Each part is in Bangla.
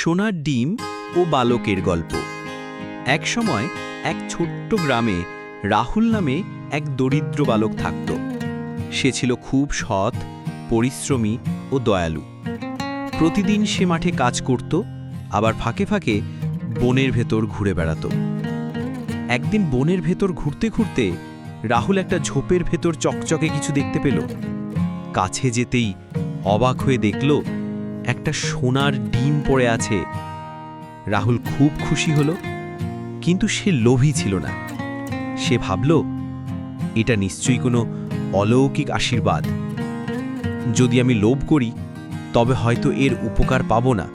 সোনার ডিম ও বালকের গল্প। একসময় এক ছোট্ট গ্রামে রাহুল নামে এক দরিদ্র বালক থাকত। সে ছিল খুব সৎ, পরিশ্রমী ও দয়ালু। প্রতিদিন সে মাঠে কাজ করত, আবার ফাঁকে ফাঁকে বনের ভেতর ঘুরে বেড়াত। একদিন বনের ভেতর ঘুরতে ঘুরতে রাহুল একটা ঝোপের ভেতর চকচকে কিছু দেখতে পেল। কাছে যেতেই অবাক হয়ে দেখল একটা সোনার ডিম পড়ে আছে। রাহুল খুব খুশি হলো, কিন্তু সে লোভী ছিল না। সে ভাবল, এটা নিশ্চয়ই কোনো অলৌকিক আশীর্বাদ। যদি আমি লোভ করি, তবে হয়তো এর উপকার পাব না।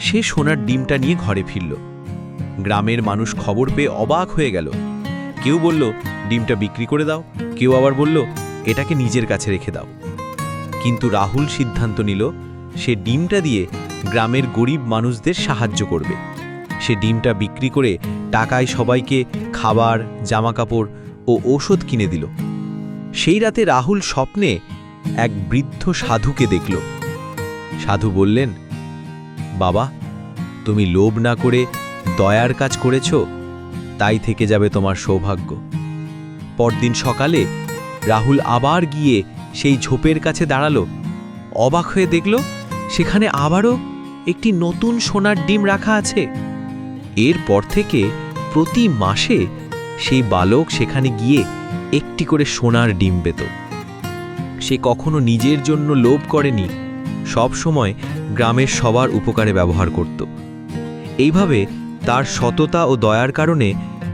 সে সোনার ডিমটা নিয়ে ঘরে ফিরল। গ্রামের মানুষ খবর পেয়ে অবাক হয়ে গেল। কেউ বলল, ডিমটা বিক্রি করে দাও। কেউ আবার বলল, এটাকে নিজের কাছে রেখে দাও। কিন্তু রাহুল সিদ্ধান্ত নিল সে ডিমটা দিয়ে গ্রামের গরিব মানুষদের সাহায্য করবে। সে ডিমটা বিক্রি করে টাকায় সবাইকে খাবার, জামাকাপড় ও ঔষধ কিনে দিল। সেই রাতে রাহুল স্বপ্নে এক বৃদ্ধ সাধুকে দেখল। সাধু বললেন, বাবা, তুমি লোভ না করে দয়ার কাজ করেছ, তাই থেকে যাবে তোমার সৌভাগ্য। পরদিন সকালে রাহুল আবার গিয়ে সেই ঝোপের কাছে দাঁড়াল। অবাক হয়ে দেখল সেখানে আবারও একটি নতুন সোনার ডিম রাখা আছে। এরপর থেকে প্রতি মাসে সেই বালক সেখানে গিয়ে একটি করে সোনার ডিম পেত। সে কখনো নিজের জন্য লোভ করেনি, সব সময় গ্রামের সবার উপকারে ব্যবহার করত। এইভাবে তার সততা ও দয়ার কারণে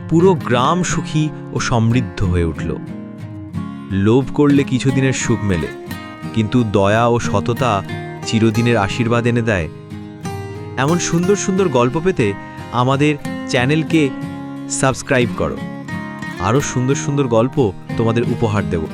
পুরো গ্রাম সুখী ও সমৃদ্ধ হয়ে উঠল। লোভ করলে কিছুদিনের সুখ মেলে, কিন্তু দয়া ও সততা চিরদিনের আশীর্বাদ এনে দেয়। এমন সুন্দর সুন্দর গল্প পেতে আমাদের চ্যানেলকে সাবস্ক্রাইব করো। আরও সুন্দর সুন্দর গল্প তোমাদের উপহার দেব।